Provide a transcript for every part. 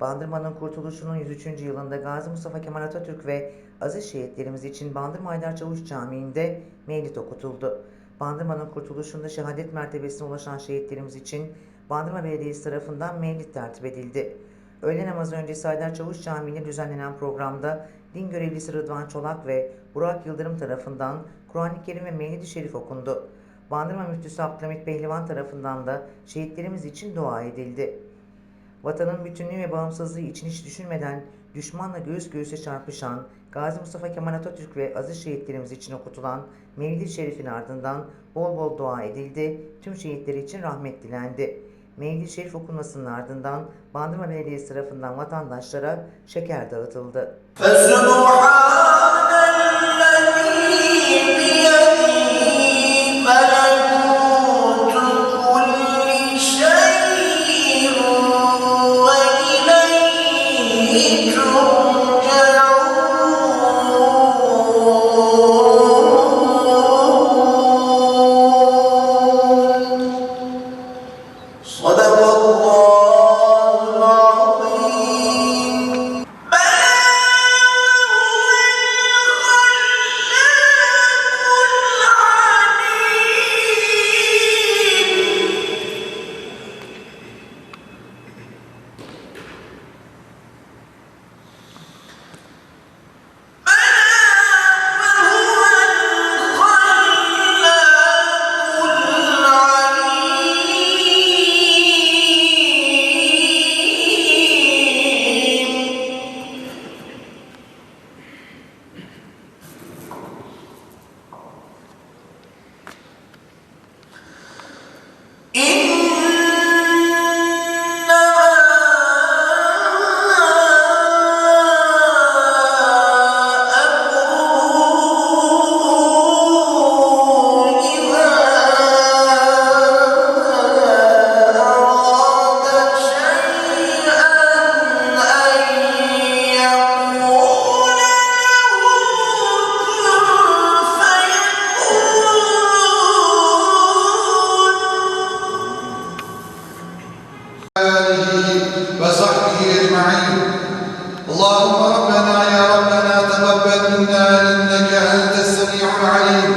Bandırma'nın kurtuluşunun 103. yılında Gazi Mustafa Kemal Atatürk ve aziz şehitlerimiz için Bandırma Haydar Çavuş Camii'nde mevlid okutuldu. Bandırma'nın kurtuluşunda şehadet mertebesine ulaşan şehitlerimiz için Bandırma Belediyesi tarafından mevlid tertip edildi. Öğle namazı öncesi Haydar Çavuş Camii'nde düzenlenen programda din görevlisi Rıdvan Çolak ve Burak Yıldırım tarafından Kur'an-ı Kerim ve Mevlid-i Şerif okundu. Bandırma Müftüsü Abdülhamit Pehlivan tarafından da şehitlerimiz için dua edildi. Vatanın bütünlüğü ve bağımsızlığı için hiç düşünmeden düşmanla göğüs göğüse çarpışan Gazi Mustafa Kemal Atatürk ve aziz şehitlerimiz için okutulan Mevlid-i Şerif'in ardından bol bol dua edildi, tüm şehitler için rahmet dilendi. Mevlid-i Şerif okunmasının ardından Bandırma Belediyesi tarafından vatandaşlara şeker dağıtıldı. وصحبه أجمعين. اللهم ربنا يا ربنا تب علينا إنك أنت السميع العليم.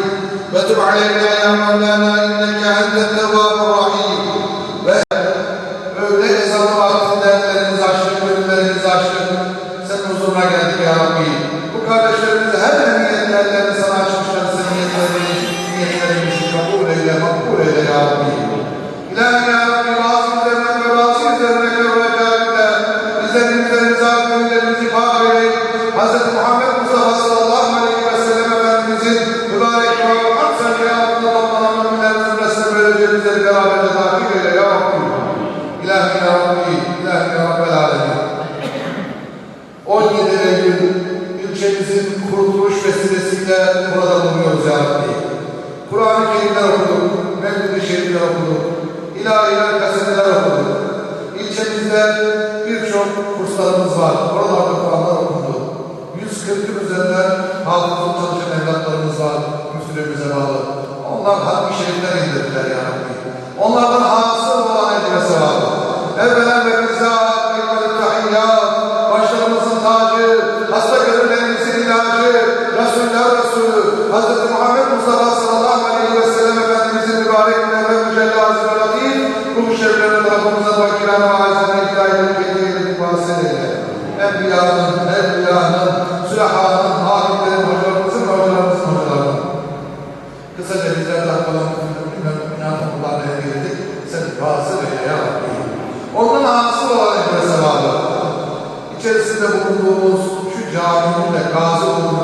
وتب علينا يا مولانا إنك أنت التواب الرحيم. ليس مرات الا وقال الشمس هل هي ilçemizin kurtuluş vesilesiyle burada bulunuyoruz ya Rabbi. Kur'an-ı Kerimler okuduk, Mevlid-i Şerifler okuduk, ilahiler, kaseteler okuduk. İlçemizde birçok kurslarımız var, oralarda Kur'anlar okundu. 140'ın üzerinden hafızlık çalışan evlatlarımız var, müftülüğümüze bağlı. Onlar haddi şerifler Hz. Muhammed Mustafa sallallahu aleyhi ve sellem Efendimizin mübarek ve mücella azim ve latif, ruh şeriflerine tarafımıza bakiran ve azime hidayet ve hediyeleri bahsedeyle. Enbiyanın, Evliyanın, Sülahanın, Halimlerin, hocalarımızın ve hocalarımızın. Kısaca bizler de kalan inanmalarla ilgili sen bazı ve ya Rabbi. Hasıl olan ecre sevabı. İçerisinde bulunduğumuz şu caminin de gazi olduğunu